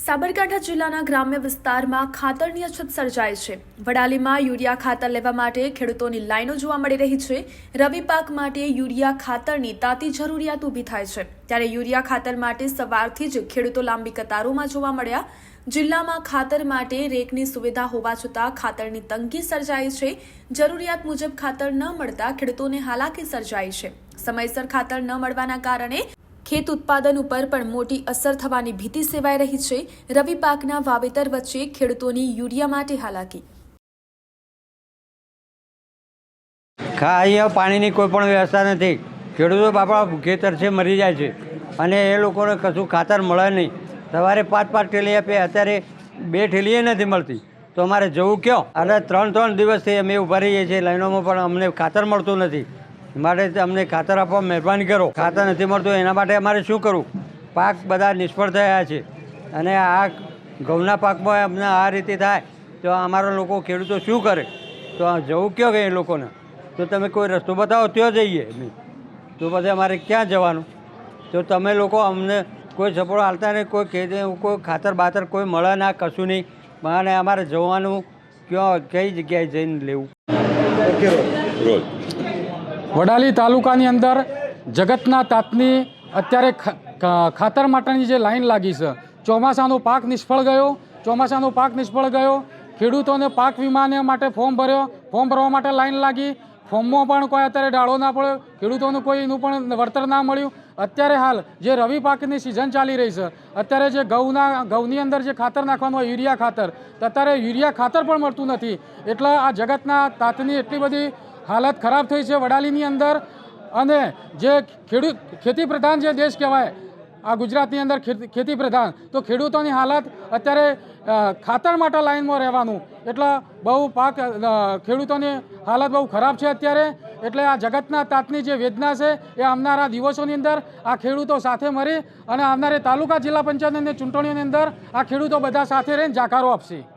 સાબરકાંઠા જિલ્લાના ગ્રામ્ય વિસ્તારમાં ખાતરની અછત સર્જાય છે. વડાલીમાં યુરિયા ખાતર લેવા માટે ખેડૂતોની લાઈનો જોવા મળી રહી છે. રવિ પાક માટે યુરિયા ખાતરની તાતી જરૂરિયાત ઊભી થાય છે. ત્યારે યુરિયા ખાતર માટે સવારથી જ ખેડૂતો લાંબી કતારોમાં જોવા મળ્યા. જિલ્લામાં ખાતર માટે રેકની સુવિધા હોવા છતાં ખાતરની તંગી સર્જાઈ છે. જરૂરિયાત મુજબ ખાતર ન મળતા ખેડૂતોને હાલાકી સર્જાઈ છે. સમયસર ખાતર ન મળવાના કારણે ખેત ઉત્પાદન ઉપર પણ મોટી અસર થવાની ભીતિ સેવાઈ રહી છે. રવિ પાકના વાવેતર વચ્ચે ખેડૂતોની યુરિયા માટે હાલાકી. અહીંયા પાણીની કોઈ પણ વ્યવસ્થા નથી. ખેડૂતો બાપા ખેતર છે, મરી જાય છે. અને એ લોકોને કશું ખાતર મળે નહીં. સવારે પાંચ પાંચ ઠેલી આપે અત્યારે બે ઠેલીએ નથી મળતી. તો અમારે જવું ક્યાં? અને ત્રણ ત્રણ દિવસથી અમે ઊભા રહીએ છીએ, લાઈનોમાં પણ અમને ખાતર મળતું નથી. માટે અમને ખાતર આપવા મહેરબાની કરો. ખાતર નથી મળતું, એના માટે અમારે શું કરવું? પાક બધા નિષ્ફળ થયા છે. અને આ ઘઉંના પાકમાં અમને આ રીતે થાય, તો અમારા લોકો ખેડૂતો શું કરે? તો જવું કયો કે એ લોકોને? તો તમે કોઈ રસ્તો બતાવો, ત્યાં જઈએ તો પછી અમારે ક્યાં જવાનું? તો તમે લોકો અમને કોઈ સપોર્ટ હાલતા નહીં, કોઈ ખેતી, કોઈ ખાતર બાતર કોઈ મળે ના, કશું નહીં. અને અમારે જવાનું ક્યાં, કઈ જગ્યાએ જઈને લેવું? રોજ. વડાલી તાલુકાની અંદર જગતના તાતની અત્યારે ખાતર માટેની જે લાઈન લાગી છે, ચોમાસાનો પાક નિષ્ફળ ગયો, ચોમાસાનો પાક નિષ્ફળ ગયો, ખેડૂતોને પાક વીમાને માટે ફોર્મ ભર્યો, ફોર્મ ભરવા માટે લાઈન લાગી, ફોર્મમાં પણ કોઈ અત્યારે ડાળો ના પડ્યો, ખેડૂતોનું કોઈ એનું પણ વળતર ના મળ્યું. અત્યારે હાલ જે રવિ પાકની સિઝન ચાલી રહી છે, અત્યારે જે ઘઉંના, ઘઉંની અંદર જે ખાતર નાખવાનું હોય, યુરિયા ખાતર અત્યારે યુરિયા ખાતર પણ મળતું નથી. એટલે આ જગતના તાતની એટલી બધી હાલત ખરાબ થઈ છે વડાલીની અંદર. અને જે ખેડૂત, ખેતી પ્રધાન જે દેશ કહેવાય, આ ગુજરાતની અંદર ખેતી પ્રધાન. તો ખેડૂતોની હાલત અત્યારે ખાતર માટે લાઇનમાં રહેવાનું. એટલે બહુ પાક ખેડૂતોની હાલત બહુ ખરાબ છે અત્યારે. એટલે આ જગતના તાતની જે વેદના છે, એ આવનારા દિવસોની અંદર આ ખેડૂતો સાથે મળી અને આવનારી તાલુકા જિલ્લા પંચાયતની ચૂંટણીઓની અંદર આ ખેડૂતો બધા સાથે રહીને જાકારો આપશે.